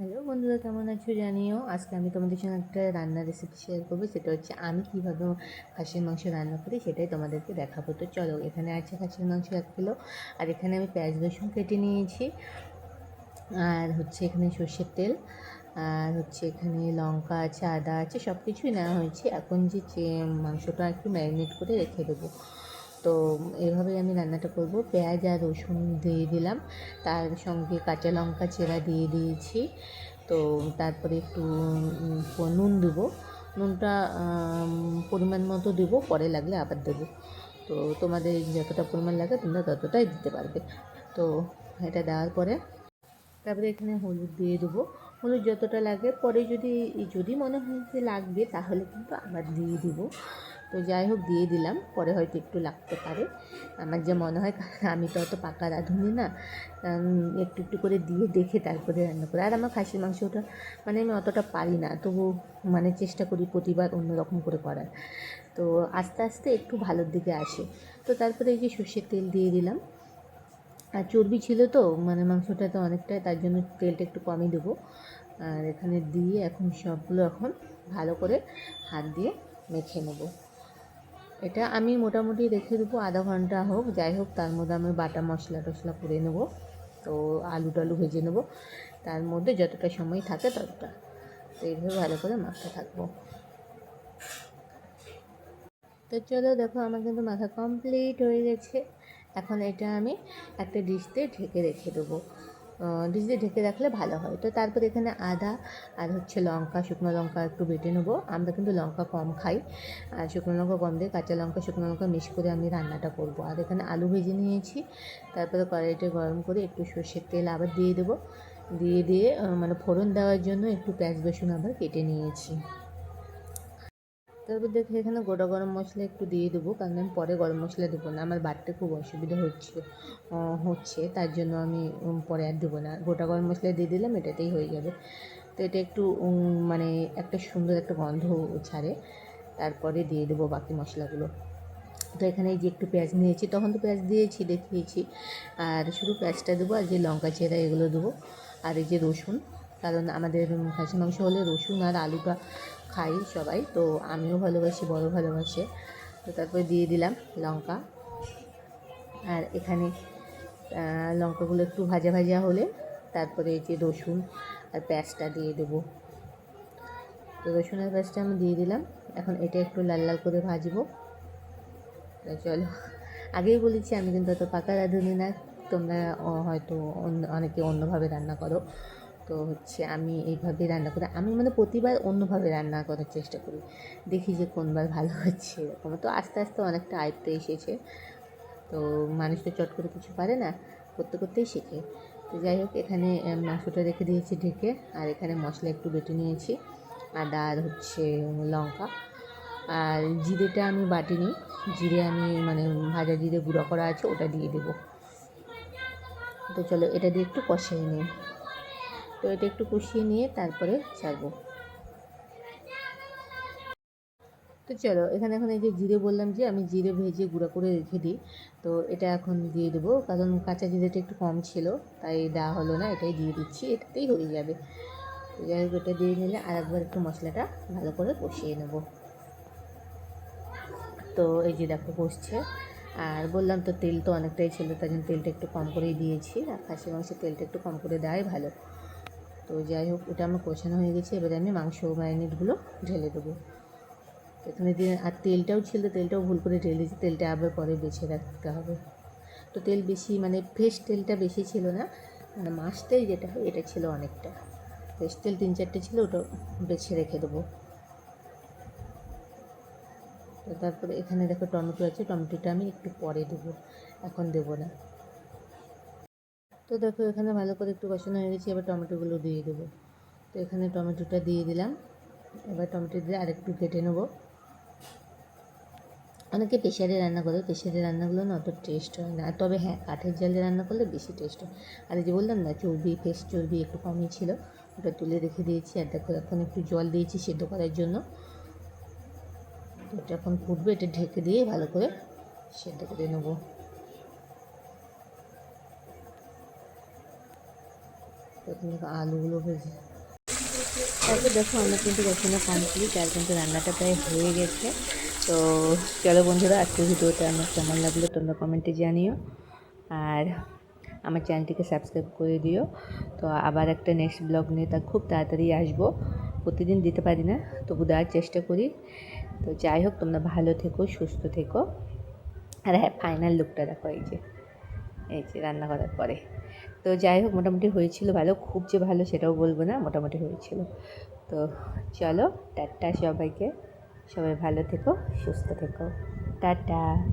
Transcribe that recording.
Hello বন্ধুরা, কেমন আছো জানিও? আজকে আমি তোমাদের সঙ্গে একটা রান্নার রেসিপি শেয়ার করব। সেটা হচ্ছে আমি কীভাবে খাসির মাংস রান্না করি সেটাই তোমাদেরকে দেখাবো। তো চলো, এখানে আছে খাসির মাংস এক কিলো, আর এখানে আমি পেঁয়াজ, রসুন কেটে নিয়েছি। আর হচ্ছে এখানে সর্ষের তেল, আর হচ্ছে এখানে লঙ্কা আছে, আদা আছে সব কিছুই নেওয়া হয়েছে। এখন যে মাংসটা একটু ম্যারিনেট করে রেখে দেবো। তো এভাবেই আমি রান্নাটা করব। পেঁয়াজ আর রসুন দিয়ে দিলাম। তার সঙ্গে কাঁচা লঙ্কা চেরা দিয়ে দিয়েছি। তো তারপরে একটু নুন দেবো। নুনটা পরিমাণ মতো দেবো, পরে লাগলে আবার দেবো। তো তোমাদের যতটা পরিমাণ লাগে তোমরা ততটাই দিতে পারবে। তো এটা দেওয়ার পরে তারপরে এখানে হলুদ দিয়ে দেবো। হলুদ যতটা লাগে, পরে যদি যদি মনে হয় যে লাগবে তাহলে কিন্তু আবার দিয়ে দিব। তো যাই হোক, দিয়ে দিলাম। পরে হয়তো একটু লাগতে পারে। আমার যে মনে হয় আমি তো অত পাকা রাঁধুনি না একটু একটু করে দিয়ে দেখে তারপরে রান্না করি। আর আমার খাসির মাংসটা মানে আমি অতটা পারি না। তবু মানে চেষ্টা করি প্রতিবার অন্যরকম করে করার। তো আস্তে আস্তে একটু ভালোর দিকে আসে। তো তারপরে এই যে সর্ষের তেল দিয়ে দিলাম। আর চর্বি ছিল তো মানে মাংসটা তো অনেকটাই, তার জন্য তেলটা একটু কমই দেবো। আর এখানে দিয়ে এখন সবগুলো এখন ভালো করে হাত দিয়ে মেখে নেব। এটা আমি মোটামুটি রেখে দেবো আধা ঘণ্টা হোক, যাই হোক, তার মধ্যে আমি বাটা মশলা টশলা করে নেব। তো আলু টালু ভেজে নেব। তার মধ্যে যতটা সময় থাকে ততটা। তো এইভাবে ভালো করে মাখতে থাকব। তো চলো দেখো, আমার কিন্তু মাখা কমপ্লিট হয়ে গেছে। এখন এটা আমি একটা ডিশতে ঢেকে রেখে দেবো। দিয়ে ঢেকে রাখলে ভালো হয়। তো তারপর এখানে আদা আর হচ্ছে লঙ্কা, শুকনো লঙ্কা একটু বেটে নেব। আমরা কিন্তু লঙ্কা কম খাই। আর শুকনো লঙ্কা কম দিয়ে কাঁচা লঙ্কা, শুকনো লঙ্কা মিক্স করে আমি রান্নাটা করব। আর এখানে আলু ভেজে নিয়েছি। তারপরে কড়াইটা গরম করে একটু সর্ষের তেল আবার দিয়ে দেবো। দিয়ে দিয়ে মানে ফোড়ন দেওয়ার জন্য একটু পেঁয়াজ রসুন আবার কেটে নিয়েছি। তারপর দেখে এখানে গোটা গরম মশলা একটু দিয়ে দেবো, কারণ আমি পরে গরম মশলা দেবো না। আমার বাড়তে খুব অসুবিধা হচ্ছে হচ্ছে, তার জন্য আমি পরে আর দেবো না। গোটা গরম মশলা দিয়ে দিলাম, এটাতেই হয়ে যাবে। তো এটা একটু মানে একটা সুন্দর একটা গন্ধ ছাড়ে, তারপরে দিয়ে দেবো বাকি মশলাগুলো। তো এখানে যে একটু পেঁয়াজ নিয়েছি, তখন তো পেঁয়াজ দিয়েছি, দেখিয়েছি। আর শুধু পেঁয়াজটা দেবো, আর যে লঙ্কা চেরা এগুলো দেবো, আর এই যে রসুন। কারণ আমাদের খাসি মাংস হলে রসুন আর আলুটা খাই সবাই, তো আমিও ভালোবাসি, বড় ভালোবাসে। তো তারপরে দিয়ে দিলাম লঙ্কা। আর এখানে লঙ্কাগুলো একটু ভাজা ভাজা হলে তারপরে যে রসুন আর পেঁয়াজটা দিয়ে দেবো। তো রসুন আর পেঁয়াজটা আমি দিয়ে দিলাম। এখন এটা একটু লাল লাল করে ভাজবো। চলো। আগেই বলেছি আমি কিন্তু অত পাকা রাঁধুনি না। তোমরা হয়তো অন্য, অনেকে অন্যভাবে রান্না করো। তো হচ্ছে আমি এইভাবে রান্না করি, আমি মানে প্রতিবার অন্যভাবে রান্না করার চেষ্টা করি। দেখি যে কোনবার ভালো হচ্ছে এরকম। তো আস্তে আস্তে অনেকটা আয়ত্তে এসেছে। তো মানুষ তো চট করে কিছু পারে না, করতে করতেই শেখে। তো যাই হোক, এখানে মাংসটা রেখে দিয়েছি ঢেকে, আর এখানে মশলা একটু বেটে নিয়েছি। আদা আর হচ্ছে লঙ্কা। আর জিরেটা আমি বাটিনি। জিরে আমি মানে ভাজা জিরে গুঁড়ো করা আছে, ওটা দিয়ে দেবো। তো চলো, এটা দিয়ে একটু কষিয়ে নিই। তো এটা একটু কষিয়ে নিয়ে তারপরে ছাড়বো। তো চলো, এখানে এখন এই যে জিরে বললাম যে আমি জিরে ভেজে গুঁড়া করে রেখে দিই। তো এটা এখন দিয়ে দেবো, কারণ কাঁচা জিরেটা একটু কম ছিল, তাই দেওয়া হলো না, এটাই দিয়ে দিচ্ছি, এটাতেই হয়ে যাবে। যাই হোক, এটা দিয়ে নিলে আর একবার একটু মশলাটা ভালো করে কষিয়ে নেব। তো এই যে দেখো কষছে, আর বললাম তো তেল তো অনেকটাই ছিল তার জন্য তেলটা একটু কম করেই দিয়েছি, আর খাসি মাংসের তেলটা একটু কম করে দেওয়াই ভালো। তো যাই হোক, ওটা আমার কষানো হয়ে গেছে। এবারে আমি মাংস ম্যারিনেটগুলো ঢেলে দেবো। এখানে দিয়ে আর তেলটাও ছিল, তেলটাও ভুল করে ঢেলেছি তেলটা আবার পরে বেছে রাখতে হবে। তো তেল বেশি মানে ফ্রেশ তেলটা বেশি ছিল না। মানে মাছটাই যেটা হয়, এটা ছিল অনেকটা। ফ্রেশ তেল তিন চারটে ছিল, ওটা বেছে রেখে দেবো। তো তারপরে এখানে দেখো টমেটো আছে। টমেটোটা আমি একটু পরে দেবো। এখন দেবো না। তো দেখো, এখানে ভালো করে একটু কষানো হয়ে গেছে, এবার টমেটোগুলো দিয়ে দেবো। তো এখানে টমেটোটা দিয়ে দিলাম। এবার টমেটো দিয়ে আরেকটু কেটে নেব। অনেকে প্রেশারে রান্না করে প্রেশারে রান্নাগুলো না অত টেস্ট হয় না। তবে হ্যাঁ কাঠের জালে রান্না করলে বেশি টেস্ট হয়। আর এই যে বললাম না, চর্বি ফেস চর্বি একটু কমই ছিল, ওটা তুলে রেখে দিয়েছি। আর দেখো, এখন একটু জল দিয়েছি সেদ্ধ করার জন্য। তো এটা এখন ফুটবে, এটা ঢেকে দিয়ে ভালো করে সেদ্ধ করে নেব। এখানে আলুগুলো ভেজে। তারপর দেখো, আমরা কিন্তু কখনো কমপ্লিট আর কিন্তু রান্নাটা প্রায় হয়ে গেছে। তো চলো বন্ধুরা, আজকের ভিডিওটা আমার কেমন লাগল তোমরা কমেন্টে জানিও। আর আমার চ্যানেলটিকে সাবস্ক্রাইব করে দিও। তো আবার একটা নেক্সট ব্লগ নিয়ে তা খুব তাড়াতাড়ি আসব। প্রতিদিন দিতে পারি না, তবু দেওয়ার চেষ্টা করি। তো যাই হোক, তোমরা ভালো থেকো, সুস্থ থেকো। আর হ্যাঁ ফাইনাল লুকটা দেখো, এই যে। এই যে রান্না করার পরে। তো যাই হোক, মোটামুটি হয়েছিল ভালো। খুব যে ভালো সেটাও বলব না, মোটামুটি হয়েছিল। তো চলো, টাটা সবাইকে। সবাই ভালো থেকো, সুস্থ থেকো। টাটা।